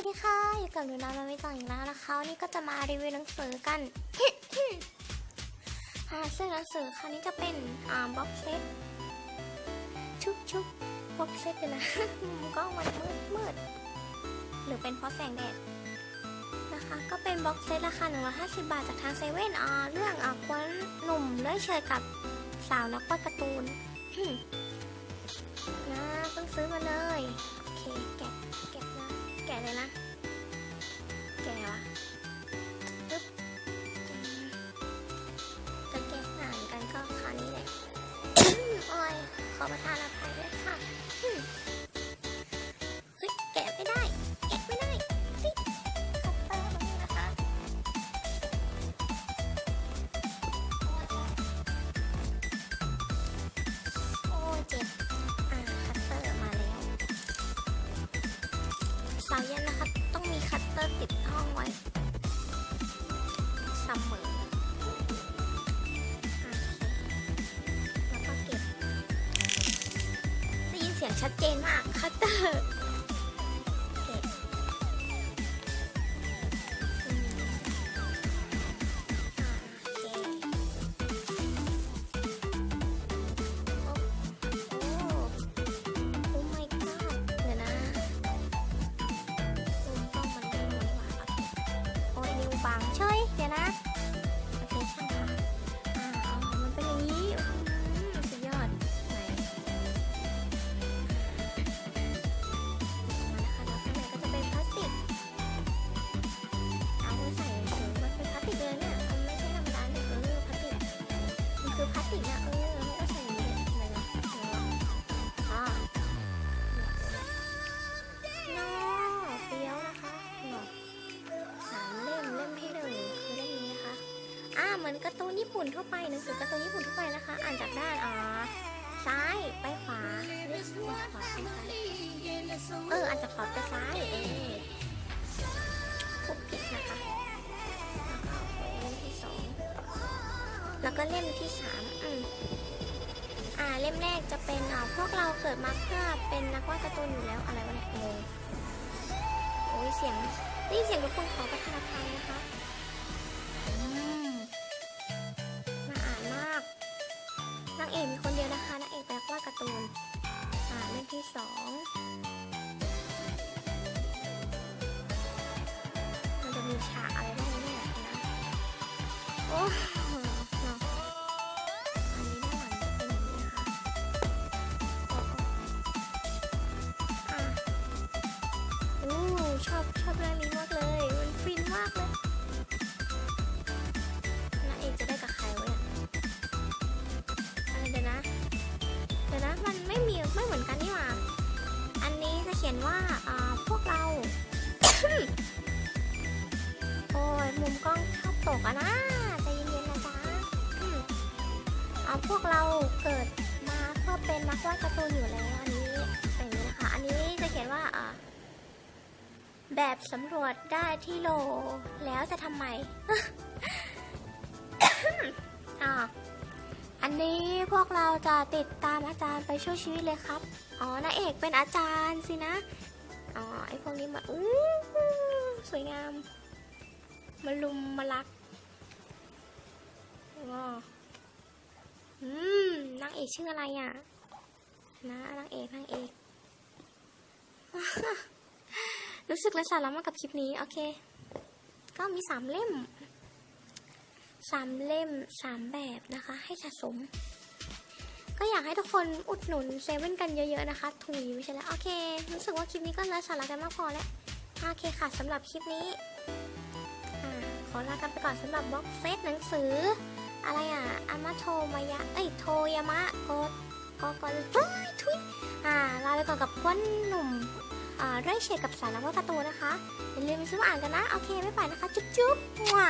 วัสดีค่ะ อยู่กับหนูนามาไม่ต่ออีกแล้วนะคะวันนี้ก็จะมารีวิวหนังสือกันอ่าซึ่งหนังสือคราวนี้จะเป็นอ่าบ็อกเซตชุบชุบบ็อกเซตเลยนะมุมกล้องมันมืดมืดหรือเป็นเพราะแสงแดดนะคะ ก็เป็นบ็อกเซตราคา150 บาทจากทางเซเว่นอ่าเรื่องอ่ากวนหนุ่มเลื่อยเชยกับสาวนักวาดการ์ตูนนะเพิ่งซื้อมาเลยโอเคแกะแกะ แกะเลยนะ แกะวะปึ๊บจะแกะหางกันก็คราวนี้แหละโอ้ยขอประทานแล้ว ชัดเจนมากคัตเตอร์เก็บอืมอ่าโอเคโอ้โอ้ my god มือนการ์ตูนญี่ปุ่นทั่วไปหนังสือการ์ตูนญี่ปุ่นทั่วไปนะคะ อ่านจากด้านอ๋อซ้ายไปขวาเรียกว่าขวาไปซ้ายเอออ่านจากขวาไปซ้ายเออพูดผิดนะคะ แล้วก็เล่มที่สองแล้วก็เล่มที่สามอืมอ่าเล่มแรกจะเป็นอ่าพวกเราเกิดมาเพื่อเป็นนักวาดการ์ตูนอยู่แล้วอะไรวะเนี่ยงงโอ้ยเสียงได้ยินเสียงรบกวนขอประทานอภัยนะคะางเอกมีคนเดียวนะคะนางเอกเป็นนักวาการ์ตูน อ่าเล่มที่สองมันจะมีฉากอะไรบ้างเนี่ยนะโอ้เนาะอันนี้ด้านหลังจะเป็นอย่างนี้นะคะโอ้โอ้อะอู้ชอบชอบเรื่องนี้มากเลย มันฟินมากเลย ไม่เหมือนกันนี่หว่า อันนี้จะเขียนว่าอ่าพวกเรา โอ้ยมุมกล้องชอบตกอะนะใจเย็นๆนะจ๊ะเอาพวกเราเกิดมาเพื่อเป็นนักวาดการ์ตูนอยู่แล้วอันนี้อย่างนี้นะคะ อันนี้จะเขียนว่าอ่าแบบสำรวจได้ที่โล แล้วจะทำไม อ่า อันนี้พวกเราจะติดตามอาจารย์ไปช่วยชีวิตเลยครับ อ๋อนางเอกเป็นอาจารย์สินะ อ๋อไอพวกนี้มาอู้สวยงาม มาลุมมารักว้าอืมนางเอกชื่ออะไรอะ นะนางเอกนางเอก รู้สึกไร้สาระมากกับคลิปนี้ โอเค ก็มีสามเล่ม สามเล่มสามแบบนะคะ ให้สะสม ก็อยากให้ทุกคนอุดหนุนเซเว่นกันเยอะๆนะคะ ถุยไม่ใช่แล้ว โอเค รู้สึกว่าคลิปนี้ก็ไร้สาระกันมากพอแล้ว โอเคค่ะสำหรับคลิปนี้ขอลากันไปก่อนสำหรับบล็อกเซตหนังสือ อะไรอะอามาโทมายะ เอ้ยโทยามะโกโกโกทุยทุยอ่าลาไปก่อนกับควนหนุ่มอ่าไร่เชยกับสารวัตรการ์ตูนนะคะอย่าลืมไปซื้อมาอ่านกันนะ โอเคไม่ไปนะคะ จุ๊บจุ๊บว้า